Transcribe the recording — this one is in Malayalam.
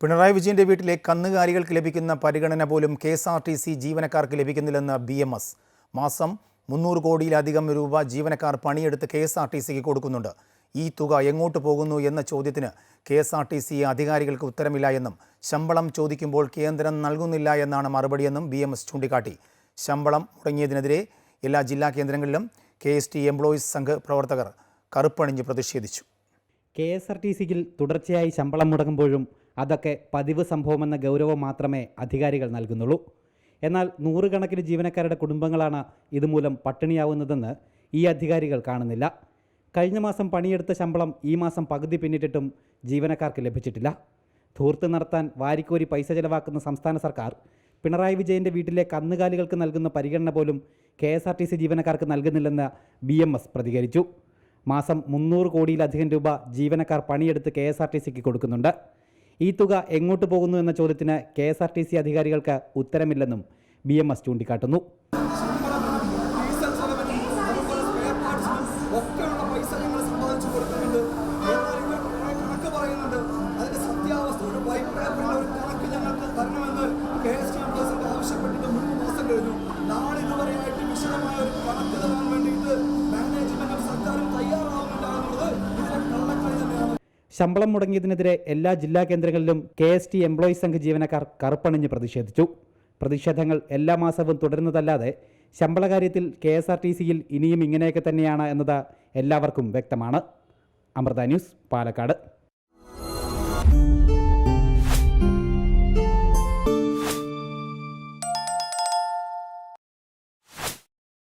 പിണറായി വിജയന്റെ വീട്ടിലെ കന്നുകാലികൾക്ക് ലഭിക്കുന്ന പരിഗണന പോലും K S R T C ജീവനക്കാർക്ക് ലഭിക്കുന്നില്ലെന്ന് ബി എം എസ്. മാസം മുന്നൂറ് കോടിയിലധികം രൂപ ജീവനക്കാർ പണിയെടുത്ത് കെ എസ് ആർ ടി സിക്ക് കൊടുക്കുന്നുണ്ട്. ഈ തുക എങ്ങോട്ട് പോകുന്നു എന്ന ചോദ്യത്തിന് K S R T C അധികാരികൾക്ക് ഉത്തരമില്ല എന്നും ശമ്പളം ചോദിക്കുമ്പോൾ കേന്ദ്രം നൽകുന്നില്ല എന്നാണ് മറുപടിയെന്നും ബി എം എസ് ചൂണ്ടിക്കാട്ടി. ശമ്പളം മുടങ്ങിയതിനെതിരെ എല്ലാ ജില്ലാ കേന്ദ്രങ്ങളിലും കെ എസ് ടി എംപ്ലോയീസ് സംഘ പ്രവർത്തകർ കറുപ്പണിഞ്ഞ് പ്രതിഷേധിച്ചു. കെ എസ് ആർ ടി സിയിൽ തുടർച്ചയായി ശമ്പളം മുടങ്ങുമ്പോഴും അതൊക്കെ പതിവ് സംഭവമെന്ന ഗൗരവം മാത്രമേ അധികാരികൾ നൽകുന്നുള്ളൂ. എന്നാൽ നൂറുകണക്കിന് ജീവനക്കാരുടെ കുടുംബങ്ങളാണ് ഇതുമൂലം പട്ടിണിയാവുന്നതെന്ന് ഈ അധികാരികൾ കാണുന്നില്ല. കഴിഞ്ഞ മാസം പണിയെടുത്ത ശമ്പളം ഈ മാസം പകുതി പിന്നിട്ടിട്ടും ജീവനക്കാർക്ക് ലഭിച്ചിട്ടില്ല. ധൂർത്ത് നടത്താൻ വാരിക്കോരി പൈസ ചെലവാക്കുന്ന സംസ്ഥാന സർക്കാർ പിണറായി വിജയന്റെ വീട്ടിലെ കന്നുകാലികൾക്ക് നൽകുന്ന പരിഗണന പോലും K S R T C ജീവനക്കാർക്ക് നൽകുന്നില്ലെന്ന് ബി എം എസ് പ്രതികരിച്ചു. മാസം മുന്നൂറ് കോടിയിലധികം രൂപ ജീവനക്കാർ പണിയെടുത്ത് കെ എസ് ആർ ടി സിക്ക് കൊടുക്കുന്നുണ്ട്. ഈ തുക എങ്ങോട്ട് പോകുന്നു എന്ന ചോദ്യത്തിന് K S R T C അധികാരികൾക്ക് ഉത്തരമില്ലെന്നും ബി എം എസ് ചൂണ്ടിക്കാട്ടുന്നു. മൂന്ന് ചെലവിനും അതുപോലെ സ്പെയർ പാർട്സിനും ഒക്കെയുള്ള ഒരു ഞങ്ങൾ ശമ്പളം മുടങ്ങിയതിനെതിരെ എല്ലാ ജില്ലാ കേന്ദ്രങ്ങളിലും K S T employees Sangh ജീവനക്കാർ കറുപ്പണിഞ്ഞ് പ്രതിഷേധിച്ചു. പ്രതിഷേധങ്ങൾ എല്ലാ മാസവും തുടരുന്നതല്ലാതെ ശമ്പള കാര്യത്തിൽ കെ എസ് ആർ ടി സിയിൽ ഇനിയും ഇങ്ങനെയൊക്കെ തന്നെയാണ് എന്നത് എല്ലാവർക്കും വ്യക്തമാണ്. അമൃത ന്യൂസ് പാലക്കാട്.